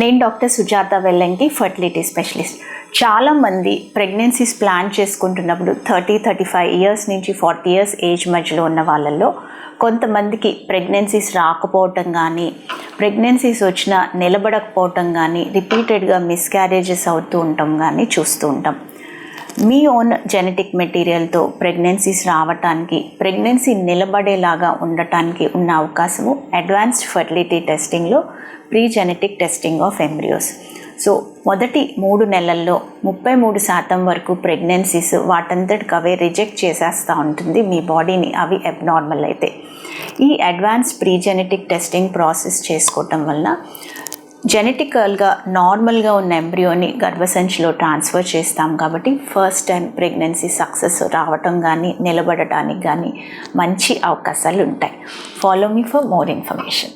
నేను doctor Sujatha Vellanki fertility specialist. చాలామంది pregnancies plan చేసుకుంటున్నప్పుడు థర్టీ థర్టీ ఫైవ్ ఇయర్స్ నుంచి ఫార్టీ ఇయర్స్ ఏజ్ మధ్యలో ఉన్న వాళ్ళల్లో కొంతమందికి ప్రెగ్నెన్సీస్ రాకపోవటం కానీ ప్రెగ్నెన్సీస్ వచ్చినా నిలబడకపోవటం కానీ రిపీటెడ్గా మిస్క్యారేజెస్ అవుతూ ఉండటం కానీ చూస్తూ ఉంటాం. మీ ఓన్ జెనెటిక్ మెటీరియల్తో ప్రెగ్నెన్సీస్ రావటానికి ప్రెగ్నెన్సీ నిలబడేలాగా ఉండటానికి ఉన్న అవకాశము advanced fertility టెస్టింగ్లో pre genetic testing of embryos so మొదటి మూడు నెలల్లో ముప్పై మూడు శాతం వరకు ప్రెగ్నెన్సీస్ వాటంతటి కవే రిజెక్ట్ చేసేస్తూ ఉంటుంది మీ బాడీని అవి అబ్నార్మల్ అయితే. ఈ advance pre genetic testing process చేసుకోవటం వల్ల జెనెటికల్గా నార్మల్గా ఉన్న ఎంబ్రియోని గర్భసంచిలో ట్రాన్స్ఫర్ చేస్తాం కాబట్టి ఫస్ట్ టైం ప్రెగ్నెన్సీ సక్సెస్ రావటం కానీ నిలబడటానికి కానీ మంచి అవకాశాలు ఉంటాయి follow me for more information